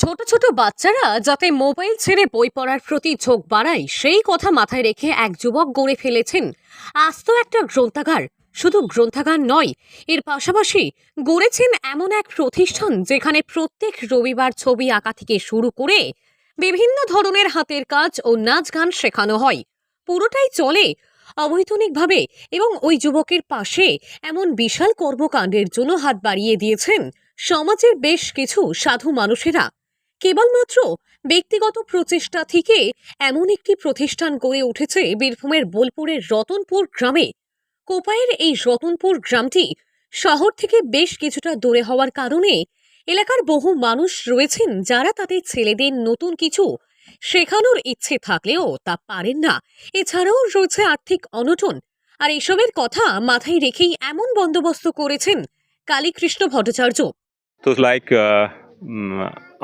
ছোট ছোট বাচ্চারা যাতে মোবাইল ছেড়ে বই পড়ার প্রতি ঝোঁক বাড়ায়, সেই কথা মাথায় রেখে এক যুবক গড়ে ফেলেছেন। আস্ত একটা গ্রন্থাগার। শুধু গ্রন্থাগার নয়, এর পাশাপাশি গড়েছেন এমন এক প্রতিষ্ঠান যেখানে প্রত্যেক রবিবার ছবি আঁকা থেকে শুরু করে বিভিন্ন ধরনের হাতের কাজ ও নাচ গান শেখানো হয়। পুরোটাই চলে অবৈতনিকভাবে এবং ওই যুবকের পাশে এমন বিশাল কর্মকাণ্ডের জন্য হাত বাড়িয়ে দিয়েছেন। সমাজের বেশ কিছু সাধু মানুষেরা। কেবলমাত্র ব্যক্তিগত প্রচেষ্টা থেকে এমন একটি প্রতিষ্ঠান গড়ে উঠেছে বীরভূমের বোলপুরের রতনপুর গ্রামে। কোপাইয়ের এই রতনপুর গ্রামটি শহর থেকে বেশ কিছুটা দূরে হওয়ার কারণে এলাকার বহু মানুষ রয়েছেন যারা তাদের ছেলেদের নতুন কিছু শেখানোর ইচ্ছে থাকলেও তা পারেন না। এছাড়াও রয়েছে আর্থিক অনটন। আর এসবের কথা মাথায় রেখেই এমন বন্দোবস্ত করেছেন কালীকৃষ্ণ ভট্টাচার্য। তো লাইক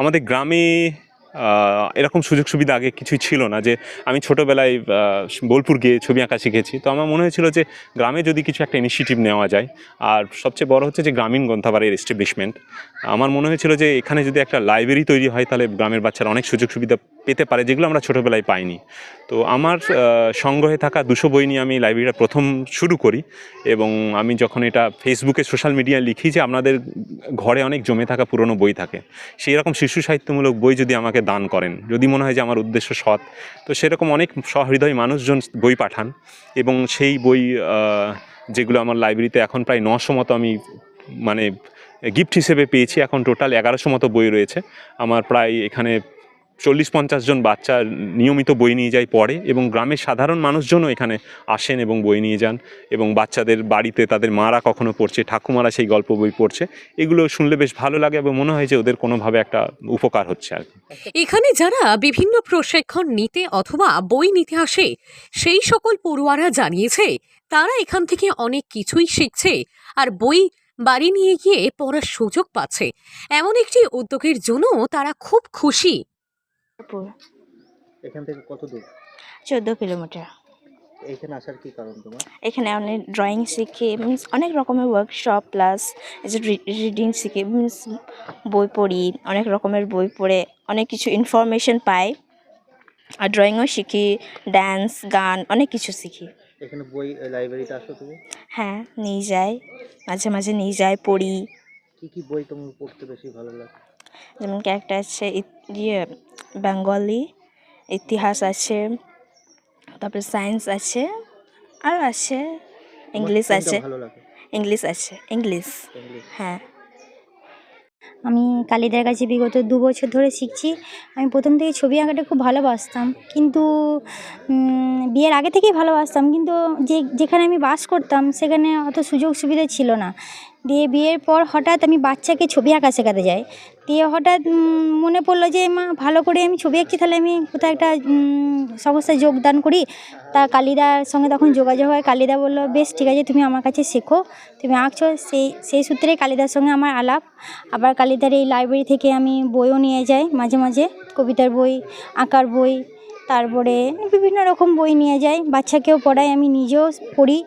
আমাদের গ্রামে এরকম সুযোগ সুবিধা আগে কিছুই ছিল না যে আমি ছোটোবেলায় বোলপুর গিয়ে ছবি আঁকা শিখেছি। তো আমার মনে হয়েছিল যে গ্রামে যদি কিছু একটা ইনিশিয়েটিভ নেওয়া যায়, আর সবচেয়ে বড় হচ্ছে যে গ্রামীণ গ্রন্থাগারের এস্টাবলিশমেন্ট আমার মনে হয়েছিল যে এখানে যদি একটা লাইব্রেরি তৈরি হয়, তাহলে গ্রামের বাচ্চারা অনেক সুযোগ সুবিধা পেতে পারে, যেগুলো আমরা ছোটোবেলায় পাইনি। তো আমার সংগ্রহে থাকা দুশো বই নিয়ে আমি লাইব্রেরিটা প্রথম শুরু করি এবং আমি যখন এটা ফেসবুকে সোশ্যাল মিডিয়ায় লিখি যে আপনাদের ঘরে অনেক জমে থাকা পুরনো বই থাকে, সেই রকম শিশু সাহিত্যমূলক বই যদি আমাকে দান করেন, যদি মনে হয় যে আমার উদ্দেশ্য সৎ, তো সেরকম অনেক সহৃদয় মানুষজন বই পাঠান এবং সেই বই যেগুলো আমার লাইব্রেরিতে এখন প্রায় নশো মতো আমি মানে গিফট হিসেবে পেয়েছি, এখন টোটাল এগারোশো মতো বই রয়েছে। আমার প্রায় এখানে চল্লিশ পঞ্চাশ জন বাচ্চা নিয়মিত বই নিয়ে যায় পড়ে এবং গ্রামের সাধারণ মানুষজনও এখানে আসেন এবং বই নিয়ে যান এবং বাচ্চাদের বাড়িতে তাদের মারা কখনো পড়ছে, ঠাকুমারা সেই গল্প বই পড়ছে, এগুলো শুনলে বেশ ভালো লাগে এবং মনে হয় যে ওদের কোনোভাবে একটা উপকার হচ্ছে আর এখানে যারা বিভিন্ন প্রশিক্ষণ নিতে অথবা বই নিতে আসে, সেই সকল পড়ুয়ারা জানিয়েছে, তারা এখান থেকে অনেক কিছুই শিখছে আর বই বাড়ি নিয়ে গিয়ে পড়ার সুযোগ পাচ্ছে। এমন একটি উদ্যোগের জন্য তারা খুব খুশি। এখান থেকে কত দূর? চোদ্দ কিলোমিটার। এইখানে আসার কি কারণ তোমার? এখানে অনেক ড্রয়িং শিখি মিন্স অনেক রকমের ওয়ার্কশপ প্লাস রিডিং শিখি মিন্স বই পড়ি অনেক রকমের বই পড়ে অনেক কিছু ইনফরমেশন পাই। আর ড্রয়িংও শিখি ড্যান্স গান অনেক কিছু শিখি। এখানে বই লাইব্রেরিতে আসো তুমি? হ্যাঁ নিয়ে যাই মাঝে মাঝে নিয়ে যাই পড়ি। কি কি বই তোমার পড়তে বেশি ভালো লাগে? যেমন কি একটা আছে ইয়ে বেঙ্গলি ইতিহাস আছে তারপরে সায়েন্স আছে আর আছে ইংলিশ আছে। ইংলিশ আছে ইংলিশ ইংলিশ হ্যাঁ। আমি কালিদার কাছে বিগত দু বছর ধরে শিখছি। আমি প্রথম থেকে ছবি আঁকাটা খুব ভালোবাসতাম। কিন্তু বিয়ের আগে থেকেই ভালোবাসতাম। কিন্তু যে যেখানে আমি বাস করতাম সেখানে অত সুযোগ সুবিধা ছিল না। দিয়ে বিয়ের পর হঠাৎ আমি বাচ্চাকে ছবি আঁকা শেখাতে যাই। দিয়ে হঠাৎ মনে পড়ল যে, মা, ভালো করে আমি ছবি আঁকছি, তাহলে আমি কোথাও একটা সংস্থায় যোগদান করি। তা কালিদার সঙ্গে তখন যোগাযোগ হয়। কালিদা বলল, বেশ, ঠিক আছে, তুমি আমার কাছে শেখো, তুমি আঁকছো। সেই সেই সূত্রে কালিদার সঙ্গে আমার আলাপ। আবার কালিদার এই লাইব্রেরি থেকে আমি বইও নিয়ে যাই মাঝে মাঝে, কবিতার বই, আঁকার বই। তারপরে বিভিন্ন রকম বই নিয়ে যাই। বাচ্চাকেও পড়াই, আমি নিজেও পড়ি।